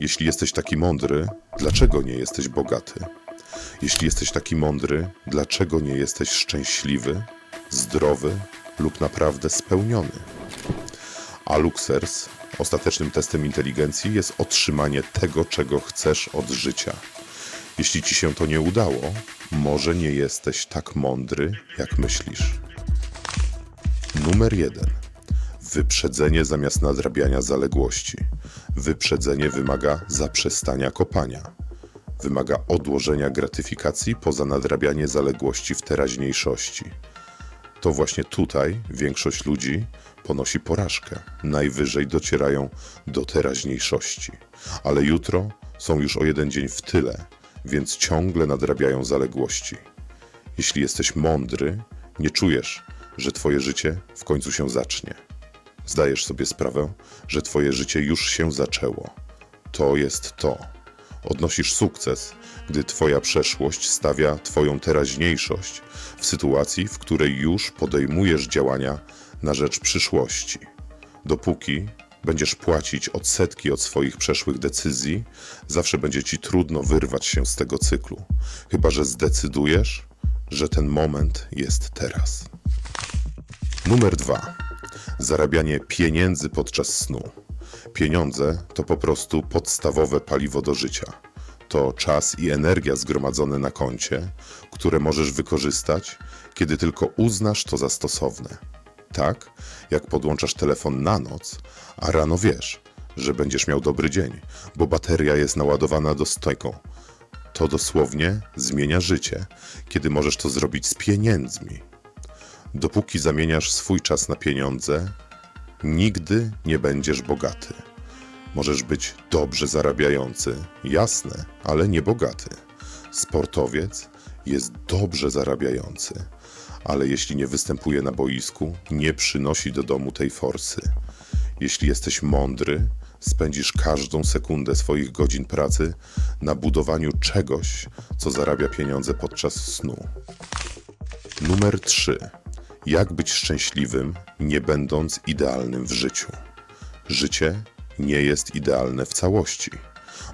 Jeśli jesteś taki mądry, dlaczego nie jesteś bogaty? Jeśli jesteś taki mądry, dlaczego nie jesteś szczęśliwy, zdrowy lub naprawdę spełniony? A Luxers, ostatecznym testem inteligencji jest otrzymanie tego, czego chcesz od życia. Jeśli ci się to nie udało, może nie jesteś tak mądry, jak myślisz. Numer jeden. Wyprzedzenie zamiast nadrabiania zaległości. Wyprzedzenie wymaga zaprzestania kopania. Wymaga odłożenia gratyfikacji poza nadrabianie zaległości w teraźniejszości. To właśnie tutaj większość ludzi ponosi porażkę. Najwyżej docierają do teraźniejszości. Ale jutro są już o jeden dzień w tyle, więc ciągle nadrabiają zaległości. Jeśli jesteś mądry, nie czujesz, że twoje życie w końcu się zacznie. Zdajesz sobie sprawę, że twoje życie już się zaczęło. To jest to. Odnosisz sukces, gdy twoja przeszłość stawia twoją teraźniejszość w sytuacji, w której już podejmujesz działania na rzecz przyszłości. Dopóki będziesz płacić odsetki od swoich przeszłych decyzji, zawsze będzie ci trudno wyrwać się z tego cyklu, chyba że zdecydujesz, że ten moment jest teraz. Numer dwa. Zarabianie pieniędzy podczas snu. Pieniądze to po prostu podstawowe paliwo do życia. To czas i energia zgromadzone na koncie, które możesz wykorzystać, kiedy tylko uznasz to za stosowne. Tak, jak podłączasz telefon na noc, a rano wiesz, że będziesz miał dobry dzień, bo bateria jest naładowana do stojką. To dosłownie zmienia życie, kiedy możesz to zrobić z pieniędzmi. Dopóki zamieniasz swój czas na pieniądze, nigdy nie będziesz bogaty. Możesz być dobrze zarabiający, jasne, ale nie bogaty. Sportowiec jest dobrze zarabiający, ale jeśli nie występuje na boisku, nie przynosi do domu tej forsy. Jeśli jesteś mądry, spędzisz każdą sekundę swoich godzin pracy na budowaniu czegoś, co zarabia pieniądze podczas snu. Numer 3. Jak być szczęśliwym, nie będąc idealnym w życiu? Życie nie jest idealne w całości.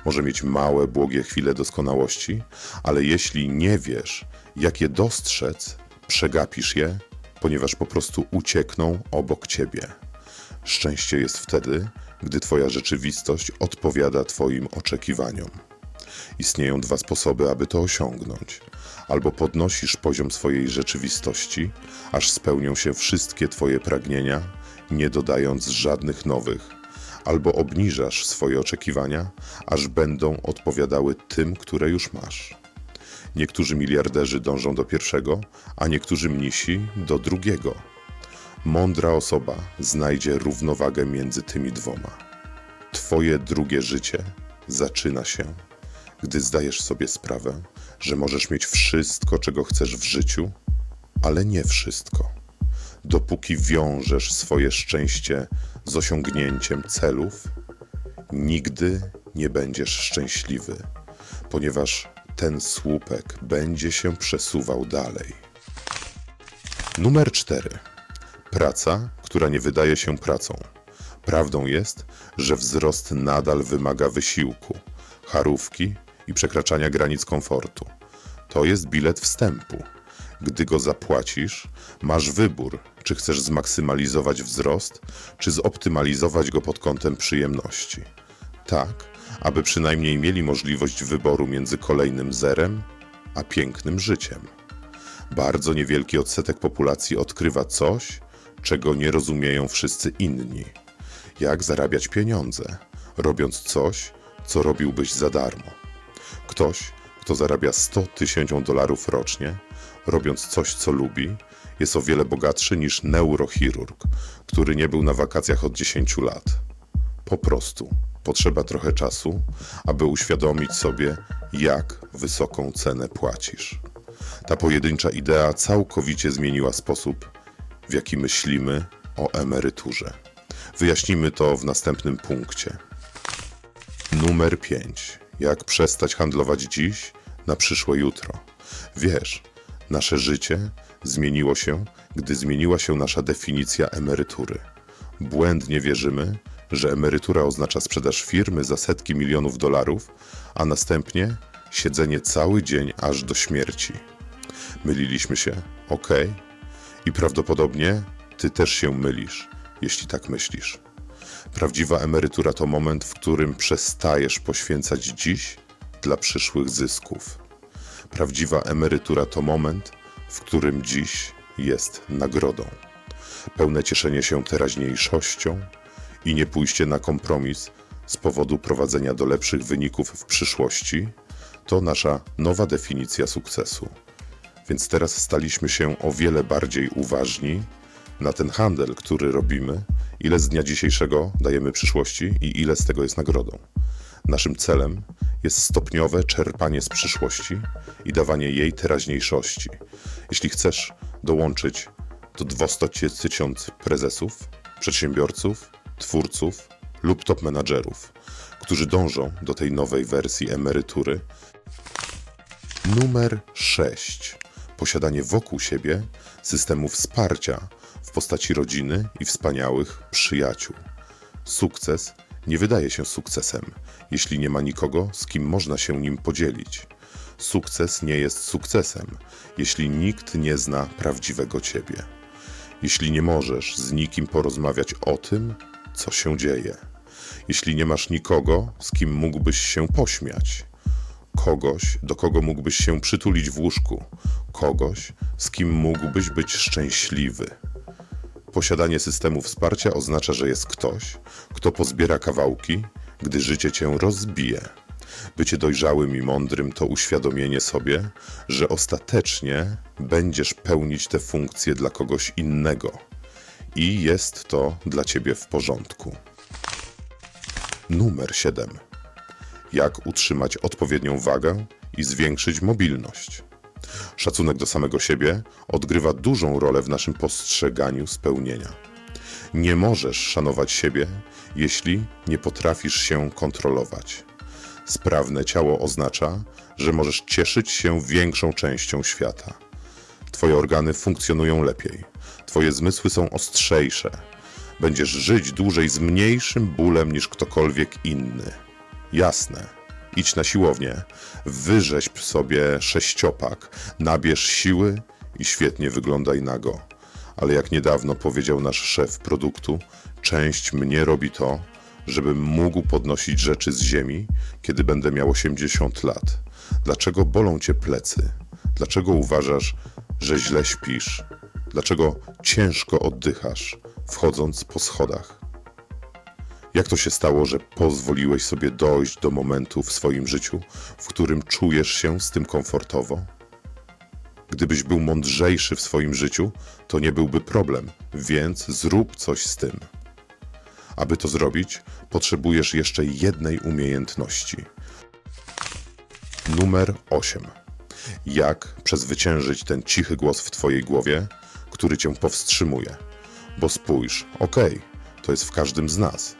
Może mieć małe, błogie chwile doskonałości, ale jeśli nie wiesz, jak je dostrzec, przegapisz je, ponieważ po prostu uciekną obok ciebie. Szczęście jest wtedy, gdy Twoja rzeczywistość odpowiada Twoim oczekiwaniom. Istnieją dwa sposoby, aby to osiągnąć. Albo podnosisz poziom swojej rzeczywistości, aż spełnią się wszystkie Twoje pragnienia, nie dodając żadnych nowych, albo obniżasz swoje oczekiwania, aż będą odpowiadały tym, które już masz. Niektórzy miliarderzy dążą do pierwszego, a niektórzy mnisi do drugiego. Mądra osoba znajdzie równowagę między tymi dwoma. Twoje drugie życie zaczyna się, gdy zdajesz sobie sprawę, że możesz mieć wszystko, czego chcesz w życiu, ale nie wszystko. Dopóki wiążesz swoje szczęście z osiągnięciem celów, nigdy nie będziesz szczęśliwy, ponieważ ten słupek będzie się przesuwał dalej. Numer 4. Praca, która nie wydaje się pracą. Prawdą jest, że wzrost nadal wymaga wysiłku, charówki i przekraczania granic komfortu. To jest bilet wstępu. Gdy go zapłacisz, masz wybór, czy chcesz zmaksymalizować wzrost, czy zoptymalizować go pod kątem przyjemności. Tak, aby przynajmniej mieli możliwość wyboru między kolejnym zerem a pięknym życiem. Bardzo niewielki odsetek populacji odkrywa coś, czego nie rozumieją wszyscy inni. Jak zarabiać pieniądze, robiąc coś, co robiłbyś za darmo. Ktoś, kto zarabia 100 tysięcy dolarów rocznie, robiąc coś, co lubi, jest o wiele bogatszy niż neurochirurg, który nie był na wakacjach od 10 lat. Po prostu potrzeba trochę czasu, aby uświadomić sobie, jak wysoką cenę płacisz. Ta pojedyncza idea całkowicie zmieniła sposób, w jaki myślimy o emeryturze. Wyjaśnimy to w następnym punkcie. Numer 5. Jak przestać handlować dziś na przyszłe jutro? Wiesz, nasze życie zmieniło się, gdy zmieniła się nasza definicja emerytury. Błędnie wierzymy, że emerytura oznacza sprzedaż firmy za setki milionów dolarów, a następnie siedzenie cały dzień aż do śmierci. Myliliśmy się, okej. I prawdopodobnie ty też się mylisz, jeśli tak myślisz. Prawdziwa emerytura to moment, w którym przestajesz poświęcać dziś dla przyszłych zysków. Prawdziwa emerytura to moment, w którym dziś jest nagrodą. Pełne cieszenie się teraźniejszością i nie pójście na kompromis z powodu prowadzenia do lepszych wyników w przyszłości to nasza nowa definicja sukcesu. Więc teraz staliśmy się o wiele bardziej uważni na ten handel, który robimy, ile z dnia dzisiejszego dajemy przyszłości i ile z tego jest nagrodą. Naszym celem jest stopniowe czerpanie z przyszłości i dawanie jej teraźniejszości. Jeśli chcesz dołączyć do 200 tysięcy prezesów, przedsiębiorców, twórców lub top menadżerów, którzy dążą do tej nowej wersji emerytury, Numer 6. Posiadanie wokół siebie systemu wsparcia w postaci rodziny i wspaniałych przyjaciół. Sukces nie wydaje się sukcesem, jeśli nie ma nikogo, z kim można się nim podzielić. Sukces nie jest sukcesem, jeśli nikt nie zna prawdziwego ciebie. Jeśli nie możesz z nikim porozmawiać o tym, co się dzieje. Jeśli nie masz nikogo, z kim mógłbyś się pośmiać kogoś, do kogo mógłbyś się przytulić w łóżku, kogoś, z kim mógłbyś być szczęśliwy. Posiadanie systemu wsparcia oznacza, że jest ktoś, kto pozbiera kawałki, gdy życie cię rozbije. Bycie dojrzałym i mądrym to uświadomienie sobie, że ostatecznie będziesz pełnić te funkcje dla kogoś innego i jest to dla ciebie w porządku. Numer 7 jak utrzymać odpowiednią wagę i zwiększyć mobilność. Szacunek do samego siebie odgrywa dużą rolę w naszym postrzeganiu spełnienia. Nie możesz szanować siebie, jeśli nie potrafisz się kontrolować. Sprawne ciało oznacza, że możesz cieszyć się większą częścią świata. Twoje organy funkcjonują lepiej, Twoje zmysły są ostrzejsze. Będziesz żyć dłużej z mniejszym bólem niż ktokolwiek inny. Jasne. Idź na siłownię, wyrzeźb sobie sześciopak, nabierz siły i świetnie wyglądaj nago. Ale jak niedawno powiedział nasz szef produktu, część mnie robi to, żebym mógł podnosić rzeczy z ziemi, kiedy będę miał 80 lat. Dlaczego bolą cię plecy? Dlaczego uważasz, że źle śpisz? Dlaczego ciężko oddychasz, wchodząc po schodach? Jak to się stało, że pozwoliłeś sobie dojść do momentu w swoim życiu, w którym czujesz się z tym komfortowo? Gdybyś był mądrzejszy w swoim życiu, to nie byłby problem, więc zrób coś z tym. Aby to zrobić, potrzebujesz jeszcze jednej umiejętności. Numer 8. Jak przezwyciężyć ten cichy głos w Twojej głowie, który Cię powstrzymuje? Bo spójrz, okej, to jest w każdym z nas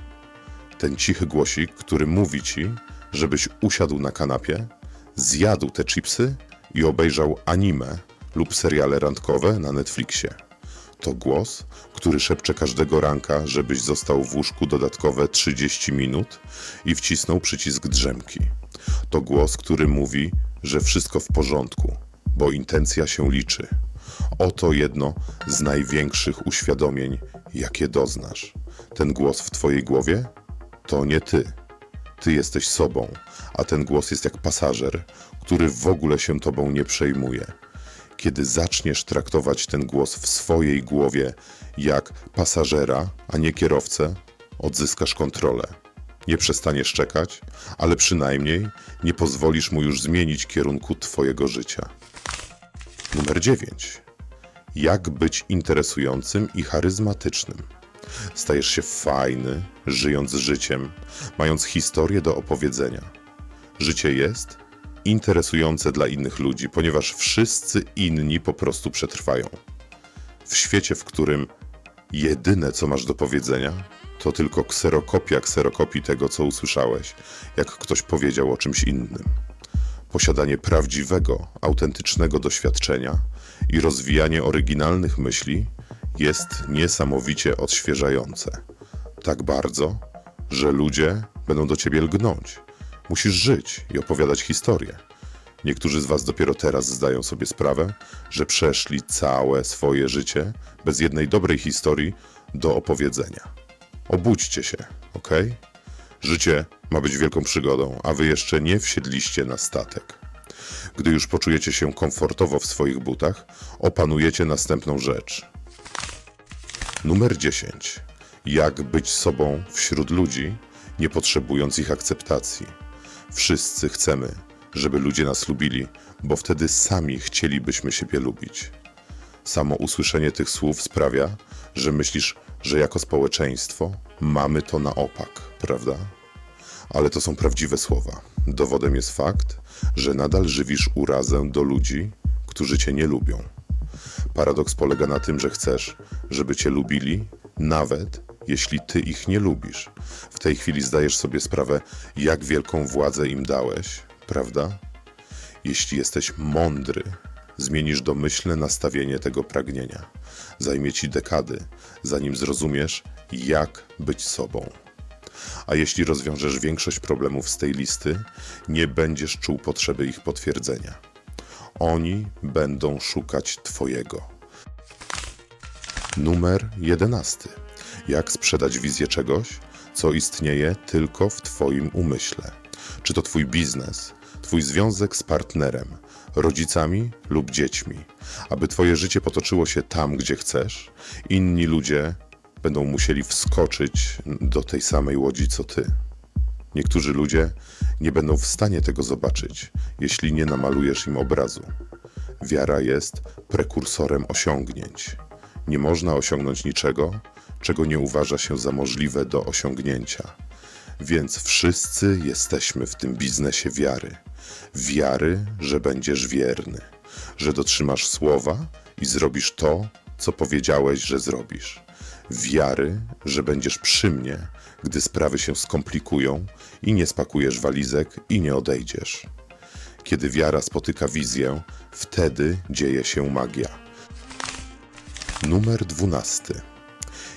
ten cichy głosik, który mówi ci, żebyś usiadł na kanapie, zjadł te chipsy i obejrzał anime lub seriale randkowe na Netflixie. To głos, który szepcze każdego ranka, żebyś został w łóżku dodatkowe 30 minut i wcisnął przycisk drzemki. To głos, który mówi, że wszystko w porządku, bo intencja się liczy. Oto jedno z największych uświadomień, jakie doznasz. Ten głos w twojej głowie to nie ty. Ty jesteś sobą, a ten głos jest jak pasażer, który w ogóle się tobą nie przejmuje. Kiedy zaczniesz traktować ten głos w swojej głowie jak pasażera, a nie kierowcę, odzyskasz kontrolę. Nie przestaniesz czekać, ale przynajmniej nie pozwolisz mu już zmienić kierunku twojego życia. Numer 9. Jak być interesującym i charyzmatycznym? Stajesz się fajny, żyjąc życiem, mając historię do opowiedzenia. Życie jest interesujące dla innych ludzi, ponieważ wszyscy inni po prostu przetrwają. W świecie, w którym jedyne co masz do powiedzenia, to tylko kserokopia kserokopii tego, co usłyszałeś, jak ktoś powiedział o czymś innym. Posiadanie prawdziwego, autentycznego doświadczenia i rozwijanie oryginalnych myśli jest niesamowicie odświeżające. Tak bardzo, że ludzie będą do ciebie lgnąć. Musisz żyć i opowiadać historię. Niektórzy z was dopiero teraz zdają sobie sprawę, że przeszli całe swoje życie bez jednej dobrej historii do opowiedzenia. Obudźcie się, ok? Życie ma być wielką przygodą, a wy jeszcze nie wsiedliście na statek. Gdy już poczujecie się komfortowo w swoich butach, opanujecie następną rzecz. Numer 10. Jak być sobą wśród ludzi, nie potrzebując ich akceptacji. Wszyscy chcemy, żeby ludzie nas lubili, bo wtedy sami chcielibyśmy siebie lubić. Samo usłyszenie tych słów sprawia, że myślisz, że jako społeczeństwo mamy to na opak, prawda? Ale to są prawdziwe słowa. Dowodem jest fakt, że nadal żywisz urazę do ludzi, którzy cię nie lubią. Paradoks polega na tym, że chcesz, żeby cię lubili, nawet jeśli ty ich nie lubisz. W tej chwili zdajesz sobie sprawę, jak wielką władzę im dałeś, prawda? Jeśli jesteś mądry, zmienisz domyślne nastawienie tego pragnienia. Zajmie ci dekady, zanim zrozumiesz, jak być sobą. A jeśli rozwiążesz większość problemów z tej listy, nie będziesz czuł potrzeby ich potwierdzenia. Oni będą szukać Twojego. Numer 11. Jak sprzedać wizję czegoś, co istnieje tylko w Twoim umyśle? Czy to Twój biznes, Twój związek z partnerem, rodzicami lub dziećmi? Aby Twoje życie potoczyło się tam, gdzie chcesz, inni ludzie będą musieli wskoczyć do tej samej łodzi co Ty. Niektórzy ludzie nie będą w stanie tego zobaczyć, jeśli nie namalujesz im obrazu. Wiara jest prekursorem osiągnięć. Nie można osiągnąć niczego, czego nie uważa się za możliwe do osiągnięcia. Więc wszyscy jesteśmy w tym biznesie wiary. Wiary, że będziesz wierny, że dotrzymasz słowa i zrobisz to, co powiedziałeś, że zrobisz. Wiary, że będziesz przy mnie, gdy sprawy się skomplikują i nie spakujesz walizek i nie odejdziesz. Kiedy wiara spotyka wizję, wtedy dzieje się magia. Numer 12.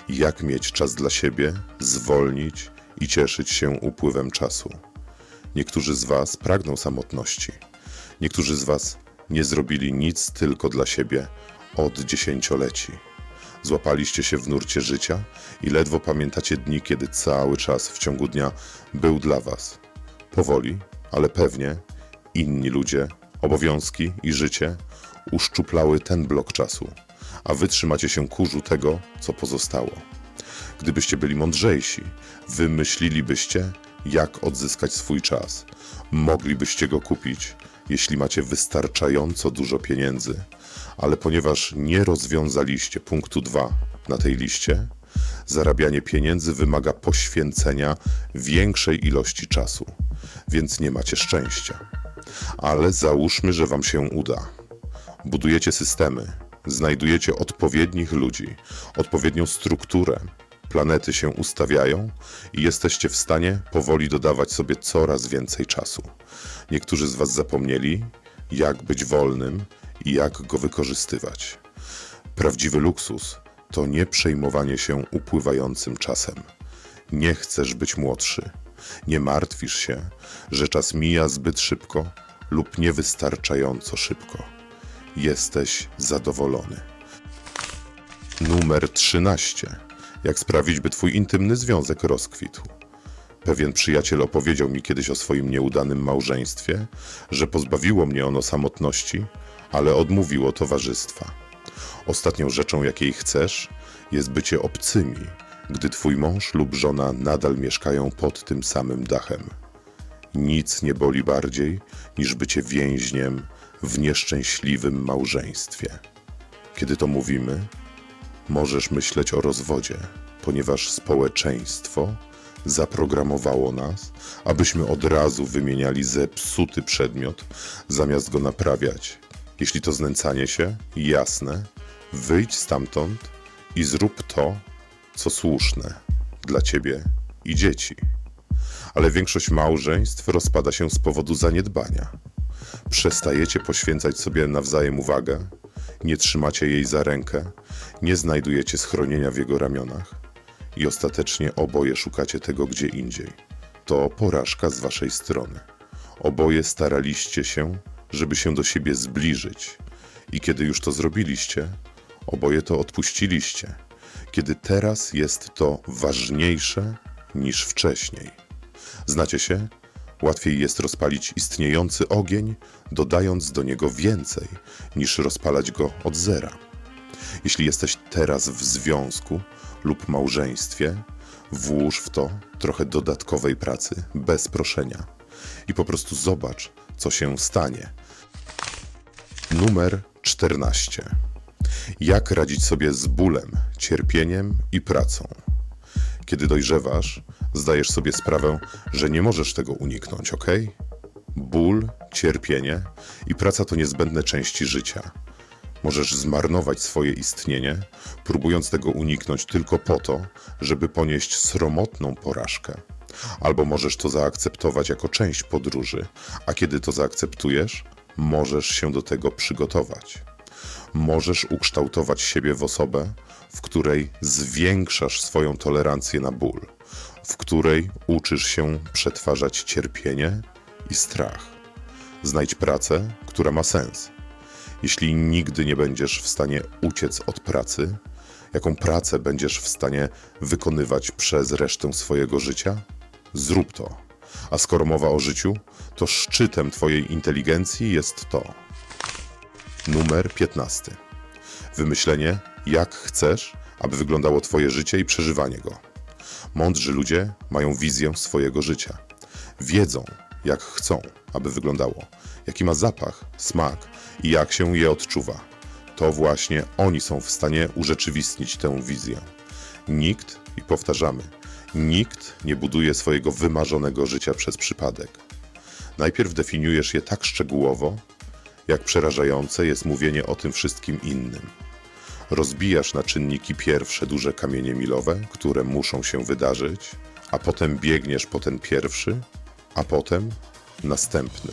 Jak mieć czas dla siebie, zwolnić i cieszyć się upływem czasu. Niektórzy z Was pragną samotności. Niektórzy z Was nie zrobili nic tylko dla siebie od dziesięcioleci. Złapaliście się w nurcie życia i ledwo pamiętacie dni, kiedy cały czas w ciągu dnia był dla Was. Powoli, ale pewnie inni ludzie, obowiązki i życie uszczuplały ten blok czasu, a wy trzymacie się kurzu tego, co pozostało. Gdybyście byli mądrzejsi, wymyślilibyście, jak odzyskać swój czas. Moglibyście go kupić, jeśli macie wystarczająco dużo pieniędzy, ale ponieważ nie rozwiązaliście punktu 2 na tej liście, zarabianie pieniędzy wymaga poświęcenia większej ilości czasu, więc nie macie szczęścia. Ale załóżmy, że Wam się uda. Budujecie systemy, znajdujecie odpowiednich ludzi, odpowiednią strukturę, planety się ustawiają i jesteście w stanie powoli dodawać sobie coraz więcej czasu. Niektórzy z Was zapomnieli, jak być wolnym i jak go wykorzystywać. Prawdziwy luksus to nie przejmowanie się upływającym czasem. Nie chcesz być młodszy. Nie martwisz się, że czas mija zbyt szybko lub niewystarczająco szybko. Jesteś zadowolony. Numer 13. Jak sprawić, by twój intymny związek rozkwitł? Pewien przyjaciel opowiedział mi kiedyś o swoim nieudanym małżeństwie, że pozbawiło mnie ono samotności, ale odmówiło towarzystwa. Ostatnią rzeczą, jakiej chcesz, jest bycie obcymi, gdy twój mąż lub żona nadal mieszkają pod tym samym dachem. Nic nie boli bardziej niż bycie więźniem w nieszczęśliwym małżeństwie. Kiedy to mówimy, możesz myśleć o rozwodzie, ponieważ społeczeństwo zaprogramowało nas, abyśmy od razu wymieniali zepsuty przedmiot, zamiast go naprawiać. Jeśli to znęcanie się, jasne, wyjdź stamtąd i zrób to, co słuszne dla ciebie i dzieci. Ale większość małżeństw rozpada się z powodu zaniedbania. Przestajecie poświęcać sobie nawzajem uwagę, nie trzymacie jej za rękę, nie znajdujecie schronienia w jego ramionach. i ostatecznie oboje szukacie tego gdzie indziej. To porażka z waszej strony. Oboje staraliście się, żeby się do siebie zbliżyć, i kiedy już to zrobiliście, oboje to odpuściliście, kiedy teraz jest to ważniejsze niż wcześniej. Znacie się? Łatwiej jest rozpalić istniejący ogień, dodając do niego więcej, niż rozpalać go od zera. Jeśli jesteś teraz w związku lub małżeństwie, włóż w to trochę dodatkowej pracy bez proszenia i po prostu zobacz, co się stanie. Numer 14. Jak radzić sobie z bólem, cierpieniem i pracą? Kiedy dojrzewasz, zdajesz sobie sprawę, że nie możesz tego uniknąć, ok? Ból, cierpienie i praca to niezbędne części życia. Możesz zmarnować swoje istnienie, próbując tego uniknąć tylko po to, żeby ponieść sromotną porażkę. Albo możesz to zaakceptować jako część podróży, a kiedy to zaakceptujesz, możesz się do tego przygotować. Możesz ukształtować siebie w osobę, w której zwiększasz swoją tolerancję na ból, w której uczysz się przetwarzać cierpienie i strach. Znajdź pracę, która ma sens. Jeśli nigdy nie będziesz w stanie uciec od pracy, jaką pracę będziesz w stanie wykonywać przez resztę swojego życia? Zrób to. A skoro mowa o życiu, to szczytem Twojej inteligencji jest to. Numer 15. Wymyślenie, jak chcesz, aby wyglądało Twoje życie i przeżywanie go. Mądrzy ludzie mają wizję swojego życia. Wiedzą, jak chcą, aby wyglądało, jaki ma zapach, smak i jak się je odczuwa. To właśnie oni są w stanie urzeczywistnić tę wizję. Nikt, i powtarzamy, nikt nie buduje swojego wymarzonego życia przez przypadek. Najpierw definiujesz je tak szczegółowo, jak przerażające jest mówienie o tym wszystkim innym. Rozbijasz na czynniki pierwsze duże kamienie milowe, które muszą się wydarzyć, a potem biegniesz po ten pierwszy, a potem następny,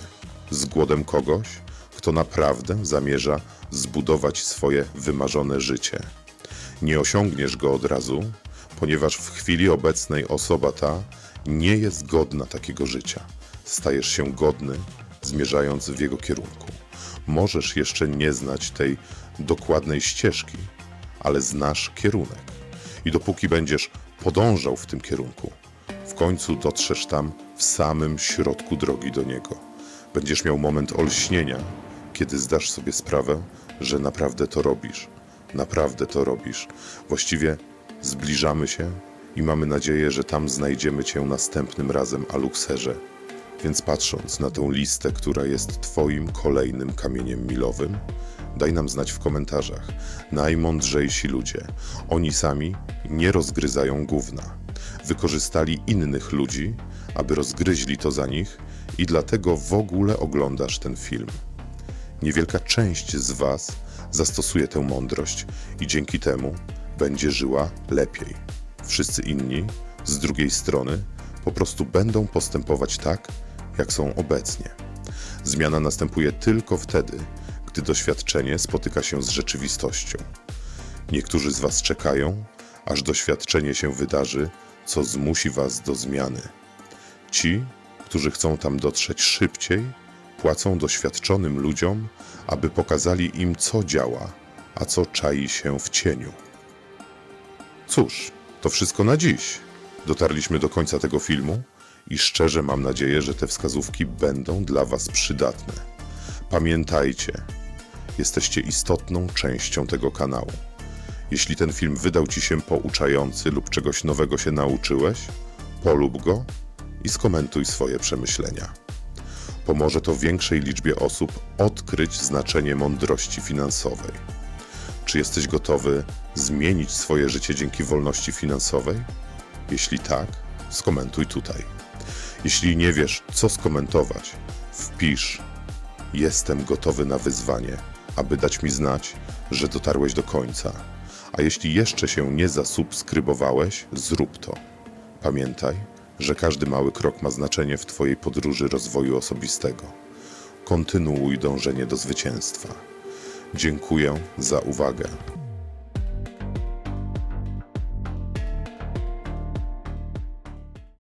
z głodem kogoś, kto naprawdę zamierza zbudować swoje wymarzone życie. Nie osiągniesz go od razu, ponieważ w chwili obecnej osoba ta nie jest godna takiego życia. Stajesz się godny, zmierzając w jego kierunku. Możesz jeszcze nie znać tej dokładnej ścieżki, ale znasz kierunek. I dopóki będziesz podążał w tym kierunku, w końcu dotrzesz tam w samym środku drogi do niego. Będziesz miał moment olśnienia, kiedy zdasz sobie sprawę, że naprawdę to robisz. Naprawdę to robisz. Właściwie zbliżamy się i mamy nadzieję, że tam znajdziemy Cię następnym razem, Alukserze. Więc patrząc na tą listę, która jest Twoim kolejnym kamieniem milowym, daj nam znać w komentarzach. Najmądrzejsi ludzie, oni sami nie rozgryzają gówna. Wykorzystali innych ludzi, aby rozgryźli to za nich i dlatego w ogóle oglądasz ten film. Niewielka część z Was zastosuje tę mądrość i dzięki temu będzie żyła lepiej. Wszyscy inni, z drugiej strony, po prostu będą postępować tak, jak są obecnie. Zmiana następuje tylko wtedy, gdy doświadczenie spotyka się z rzeczywistością. Niektórzy z Was czekają, aż doświadczenie się wydarzy, co zmusi Was do zmiany. Ci, którzy chcą tam dotrzeć szybciej, płacą doświadczonym ludziom, aby pokazali im, co działa, a co czai się w cieniu. Cóż, to wszystko na dziś. Dotarliśmy do końca tego filmu i szczerze mam nadzieję, że te wskazówki będą dla Was przydatne. Pamiętajcie, jesteście istotną częścią tego kanału. Jeśli ten film wydał Ci się pouczający lub czegoś nowego się nauczyłeś, polub go i skomentuj swoje przemyślenia. Pomoże to większej liczbie osób odkryć znaczenie mądrości finansowej. Czy jesteś gotowy zmienić swoje życie dzięki wolności finansowej? Jeśli tak, skomentuj tutaj. Jeśli nie wiesz, co skomentować, wpisz Jestem gotowy na wyzwanie, aby dać mi znać, że dotarłeś do końca. A jeśli jeszcze się nie zasubskrybowałeś, zrób to. Pamiętaj, że każdy mały krok ma znaczenie w Twojej podróży rozwoju osobistego. Kontynuuj dążenie do zwycięstwa. Dziękuję za uwagę.